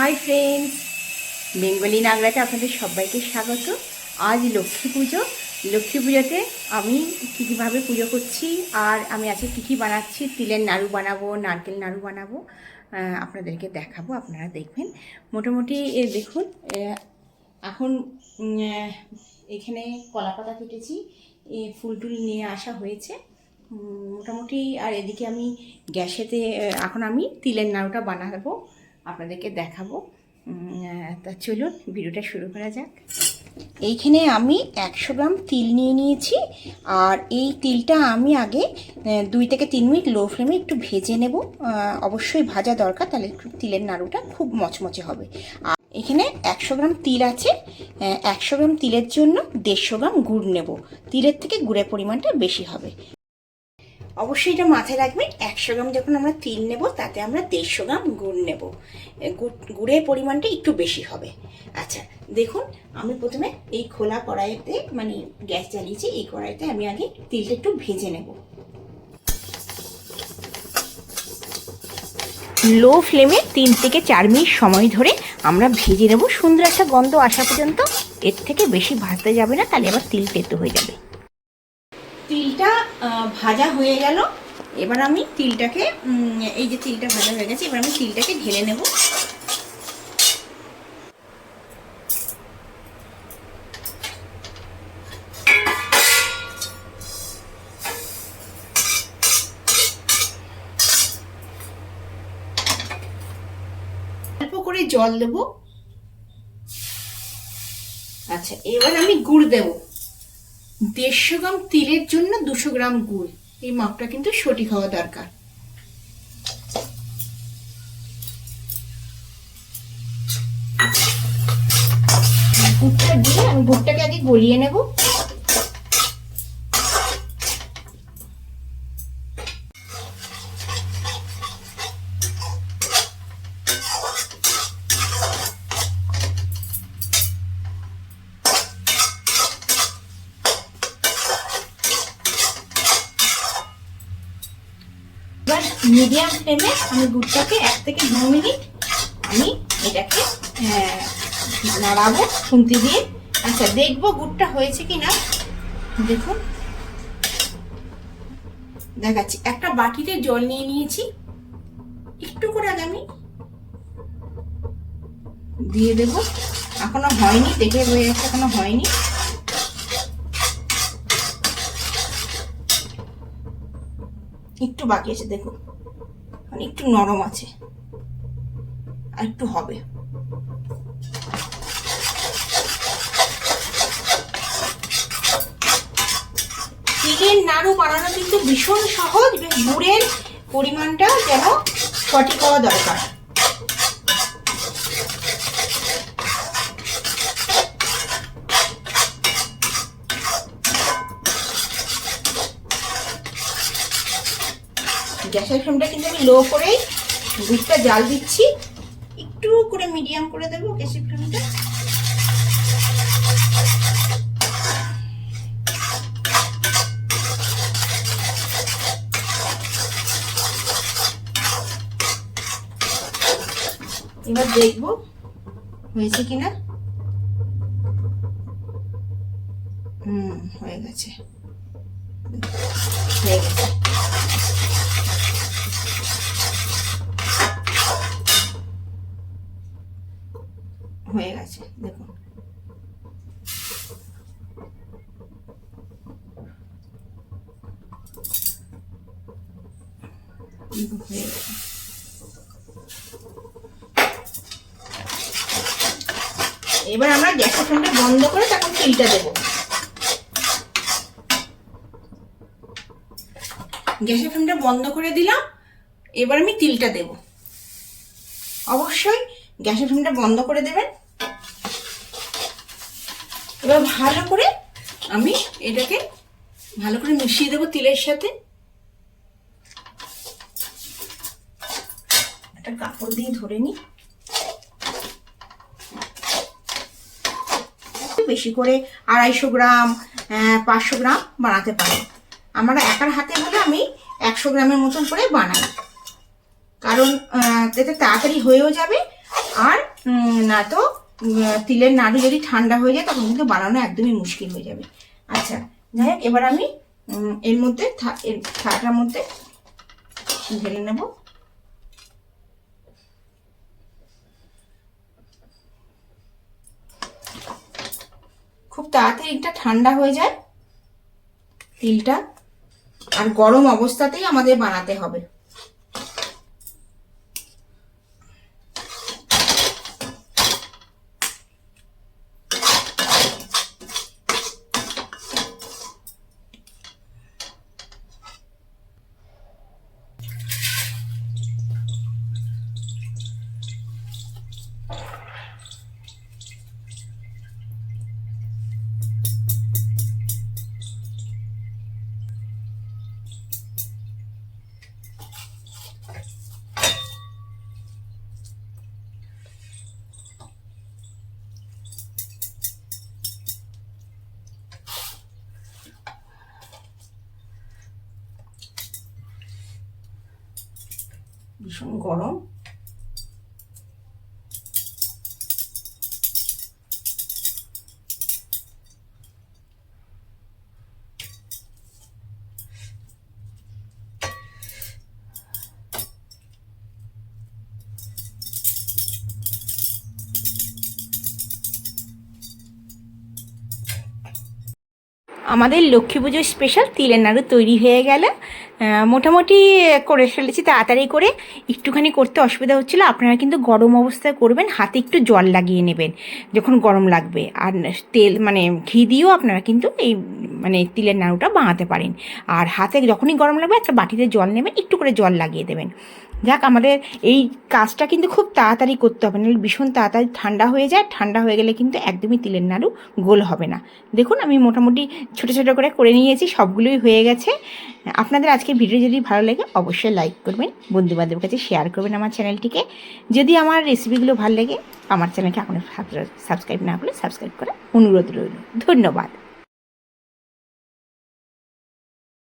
Hi friends Bengali নাগরাতে আপনাদের সবাইকে স্বাগত। আজ লক্ষ্মী পুজো। লক্ষ্মী পুজোতে আমি কী কীভাবে পুজো করছি আর আমি আজকে কী কী বানাচ্ছি, তিলের নাড়ু বানাবো, নারকেল নাড়ু বানাবো আপনাদেরকে দেখাবো, আপনারা দেখবেন। মোটামুটি দেখুন এখন এখানে কলা পাতা কেটেছি। ফুল টুল নিয়ে আসা হয়েছে। মোটামুটি, আর এদিকে আমি গ্যাসেতে এখন আমি তিলের নাড়ুটা বানাবো। আপনাদেরকে দেখাবো। তা চলুন, ভিডিওটা শুরু করা যাক। এইখানে আমি একশো গ্রাম তিল নিয়ে নিয়েছি, আর এই তিলটা আমি আগে দুই থেকে তিন মিনিট লো ফ্লেমে একটু ভেজে নেব। অবশ্যই ভাজা দরকার, তাহলে তিলের নাড়ুটা খুব মচমচে হবে। আর এখানে একশো গ্রাম তিল আছে একশো গ্রাম তিলের জন্য দেড়শো গ্রাম গুড় নেব। তিলের থেকে গুড়ের পরিমাণটা বেশি হবে। অবশ্যই এটা মাথায় রাখবেন, একশো গ্রাম যখন আমরা তিল নেব, তাতে আমরা দেড়শো গ্রাম গুড় নেব। গুড়ের পরিমাণটা একটু বেশি হবে। আচ্ছা দেখুন, আমি প্রথমে এই খোলা কড়াইতে মানে গ্যাস জ্বালিয়েছি, এই কড়াইতে আমি আগে তিলটা একটু ভেজে নেব। লো ফ্লেমে তিন থেকে চার মিনিট সময় ধরে আমরা ভেজে নেব। সুন্দর একটা গন্ধ আসা পর্যন্ত, এর থেকে বেশি ভাজতে যাবে না, তাহলে আবার তিল তেতো হয়ে যাবে। তিলটা ভাজা হয়ে গেল। এবার আমি তিলটাকে এই যে তিলটা ভাজা হয়ে গেছে, এবার আমি তিলটাকে ঢেলে নেব। অল্প করে জল দেব। আচ্ছা এবার আমি গুড় দেবো। দেড়শো গ্রাম তিলের জন্য দুশো গ্রাম গুড়। এই মাপটা কিন্তু সঠিক হওয়া দরকার। গুড়টা দিয়ে আমি গুড়টাকে আগে গলিয়ে নেব এবার মিডিয়াম ফ্লেমে আমি গুড়টাকে এক থেকে দু মিনিট আমি এটাকে নাড়াবো, খুন্তি দিয়ে। আচ্ছা দেখব গুড়টা হয়েছে কি না দেখুন। দেখাচ্ছি। একটা বাটিতে জল নিয়ে নিয়েছি। একটু করে আগে আমি দিয়ে দেব। এখনও হয়নি, দেখে হয়ে গেছে এখনও হয়নি। একটু বাকি আছে, দেখুন। একটু নরম আছে। আর একটু হবে। তিলের নাড়ু বানানো কিন্তু ভীষণ সহজ এবং গুড়ের পরিমাণটা যেন সঠিক হওয়া দরকার। গ্যাসের ফ্লেমটা কিন্তু আমি লো করেই দুধটা জাল দিচ্ছি। একটু করে মিডিয়াম করে দেবো গ্যাসের ফ্লেমটা। এবার দেখব হয়েছে কিনা। হুম, হয়ে গেছে। হয়ে গেছে হয়ে গেছে দেখুন এবার আমরা গ্যাসের ফ্লেমটা বন্ধ করে তখন তিলটা দেবো। গ্যাসের ফ্লেমটা বন্ধ করে দিলাম, এবার আমি তিলটা দেব। অবশ্যই গ্যাসের ফ্লেমটা বন্ধ করে দেবেন। এবার ভালো করে আমি এটাকে ভালো করে মিশিয়ে দেবো তিলের সাথে। একটা কাপড় দিয়ে ধরে নিই। বেশি করে আড়াইশো গ্রাম পাঁচশো গ্রাম বানাতে পারি। আমার একার হাতে হলে আমি একশো গ্রামের মতন করে বানাই। কারণ এতে তাড়াতাড়ি হয়েও যাবে আর না তো তিলের নাড়ু যদি ঠান্ডা হয়ে যায় তখন কিন্তু বানানো একদমই মুশকিল হয়ে যাবে। আচ্ছা যাই এবার আমি এর মধ্যে এর থালাটার মধ্যে ঢেলে নেব। খুব তাড়াতাড়ি এটা ঠান্ডা হয়ে যায় তিলটা আর গরম অবস্থাতেই আমাদের বানাতে হবে। ভীষণ গরম আমাদের লক্ষ্মী পুজোর স্পেশাল তিলের নাড়ু তৈরি হয়ে গেল। মোটামুটি করে ফেলেছি, তাড়াতাড়ি করে। একটুখানি করতে অসুবিধা হচ্ছিল, আপনারা কিন্তু গরম অবস্থায় করবেন, হাতে একটু জল লাগিয়ে নেবেন যখন গরম লাগবে। আর তেল মানে ঘি দিয়েও আপনারা কিন্তু এই মানে তিলের নাড়ুটা বাঁধাতে পারেন। আর হাতে যখনই গরম লাগবে, একটা বাটিতে জল নেবেন, একটু করে জল লাগিয়ে দেবেন। যাক, আমাদের এই কাজটা কিন্তু খুব তাড়াতাড়ি করতে হবে, নাহলে ভীষণ তাড়াতাড়ি ঠান্ডা হয়ে যায়। ঠান্ডা হয়ে গেলে কিন্তু একদমই তিলের নাড়ু গোল হবে না। দেখুন, আমি মোটামুটি ছোটো ছোটো করে করে নিয়েছি, সবগুলোই হয়ে গেছে। আপনাদের আজকে ভিডিও যদি ভালো লাগে, অবশ্যই লাইক করবেন, বন্ধুবান্ধবের কাছে শেয়ার করবেন আমার চ্যানেলটিকে। যদি আমার রেসিপিগুলো ভালো লাগে, আমার চ্যানেলকে এখনও সাবস্ক্রাইব না করলে সাবস্ক্রাইব করার অনুরোধ রইল। ধন্যবাদ।